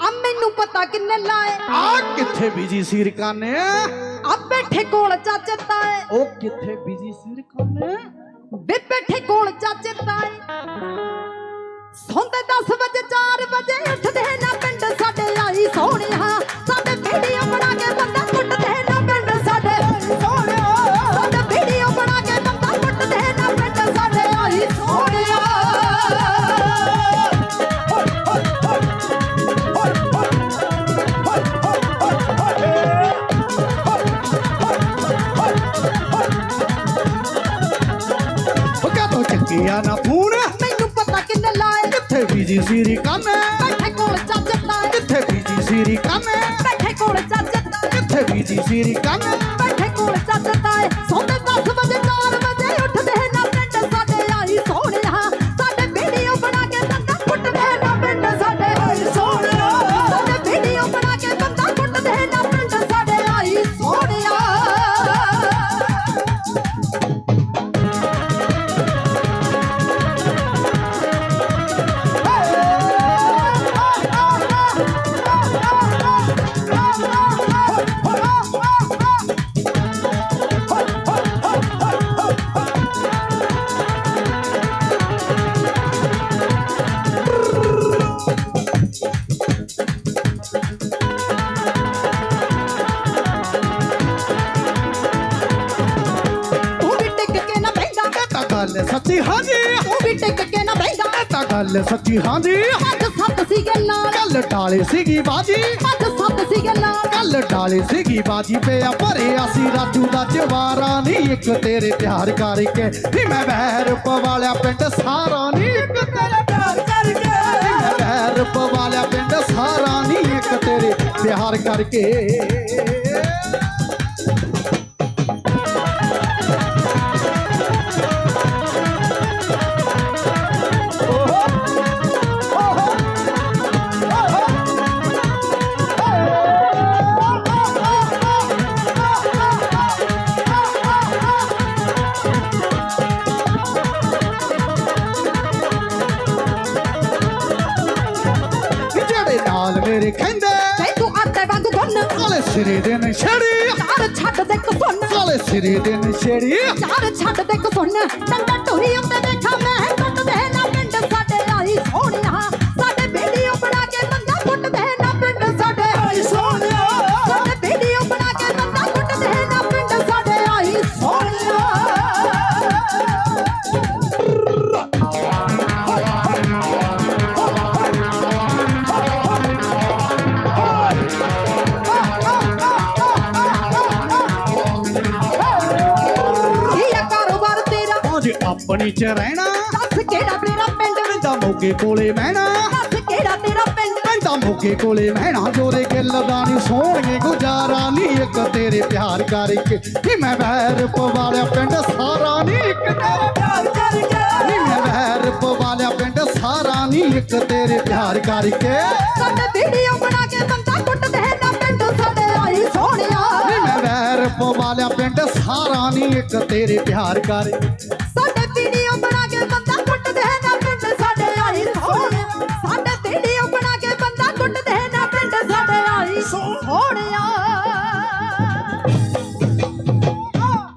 ਆ ਮੈਨੂੰ ਪਤਾ ਕਿੰਨੇ ਲਾਏ। ਆ ਕਿੱਥੇ ਬੀਜੀ ਸਿਰਕਾਨੇ ਆ ਬੈਠੇ ਕੋਲ ਚਾਚੇ ਤਾਏ। ਉਹ ਕਿੱਥੇ ਬੀਜੀ ਸਿਰਕਾਨੇ ਵੇ ਬੈਠੇ ਕੋਲ ਚਾਚੇ ਤਾਏ। ਸੌਂਦੇ 10 ਚੱਕਿਆ ਨਾ ਫੋਨ ਮੈਨੂੰ ਪਤਾ ਕਿੰਨੇ ਲਾਏ। ਕਿੱਥੇ ਬੀਜੀ ਸਿਰਕਾਨੇ ਬੈਠੇ ਕੋਲ ਚਾਚੇ ਤਾਏ ਕਿੱਥੇ ਬੀਜੀ ਸਿਰਕਾਨੇ ਬੈਠੇ ਕੋਲ ਚਾਚੇ ਤਾਏ ਕਿੱਥੇ ਬੀਜੀ ਸਿਰਕਾਨੇ ਬੈਠੇ ਨਾ ਬੈਠਾ ਇਹ ਤਾਂ ਗੱਲ ਸੱਚੀ ਹਾਂਜੀ। ਹੱਥ ਸੱਤ ਸੀ ਗੱਲਾਂ ਕੱਲ ਟਾਲੇ ਸੀਗੀ ਬਾਜੀ। ਹੱਥ ਸੱਤ ਸੀ ਗੱਲਾਂ ਕੱਲ ਟਾਲੇ ਸੀਗੀ ਬਾਜੀ ਪਿਆ ਭਰਿਆ ਸੀ ਰਾਜੂ ਦਾ ਜਵਾਰਾ ਨਹੀਂ ਇੱਕ ਤੇਰੇ ਪਿਆਰ ਕਰਕੇ ਵੀ ਮੈਂ ਵਹਿਰ ਪਵਾਲਿਆ ਪਿੰਡ ਸਾਰਾ ਨਹੀਂ ਇੱਕ ਤੇਰੇ ਪਿਆਰ ਕਰਕੇ। ਵਹਿਰ ਪਵਾਲਿਆ ਪਿੰਡ ਸਾਰਾ ਨਹੀਂ ਇੱਕ ਤੇਰੇ ਪਿਆਰ ਕਰਕੇ। ਨਾਲ ਮੇਰੇ ਕਹਿੰਦੇ ਤੇ ਤੂੰ ਆਟੇ ਵਾਂਗੂ ਗੁੰਨ ਕਾਲੇ ਸਿਰੇ ਦੇ ਨਸ਼ੜੀ ਚਾਰ ਛੱਡ ਦੇ ਕਸੁੰਨ ਕਾਲੇ ਸਿਰੇ ਦੇ ਨਸ਼ੜੀ ਚਾਰ ਛੱਡ ਦੇ ਕਸੁੰਨ ਟੰਡਾ ਆਪਣੀ ਚ ਰਹਿਣਾ। ਦੱਸ ਕਿਹੜਾ ਤੇਰਾ ਪਿੰਡ? ਕਹਿੰਦਾ ਮੋਗੇ ਕੋਲੇ ਮਹਿਣਾ ਦੱਸ ਕਿਹੜਾ ਤੇਰਾ ਪਿੰਡ? ਕਹਿੰਦਾ ਮੋਗੇ ਕੋਲੇ ਮਹਿਣਾ ਜੋਰੇ ਗਿੱਲ ਦਾ ਨੀ ਸੋਹਣਗੇ ਗੁਜ਼ਾਰਾ ਨਹੀਂ ਇੱਕ ਤੇਰੇ ਪਿਆਰ ਕਰਕੇ ਵੀ ਮੈਂ ਵੈਰ ਪਵਾਲਿਆ ਪਿੰਡ ਸਾਰਾ ਨਹੀਂ ਇੱਕ ਤੇਰੇ ਪਿਆਰ ਕਰਕੇ ਵੀ ਮੈਂ ਵੈਰ ਪਵਾਲਿਆ ਪਿੰਡ ਸਾਰਾ ਨਹੀਂ ਇੱਕ ਤੇਰੇ ਪਿਆਰ ਕਰਕੇ ਸਾਡੇ ਵੀਡੀਓ ਬਣਾ ਕੇ ਬੰਦਾ ਕੁੱਟਦੇ ਨਾ ਪਿੰਡ ਸਾਡੇ ਆਈ ਸੋਹਣਿਆ। ਵੀ ਮੈਂ ਵੈਰ ਪਵਾਲਿਆ ਪਿੰਡ ਸਾਰਾ ਨਹੀਂ ਇੱਕ ਤੇਰੇ ਪਿਆਰ ਕਰਕੇ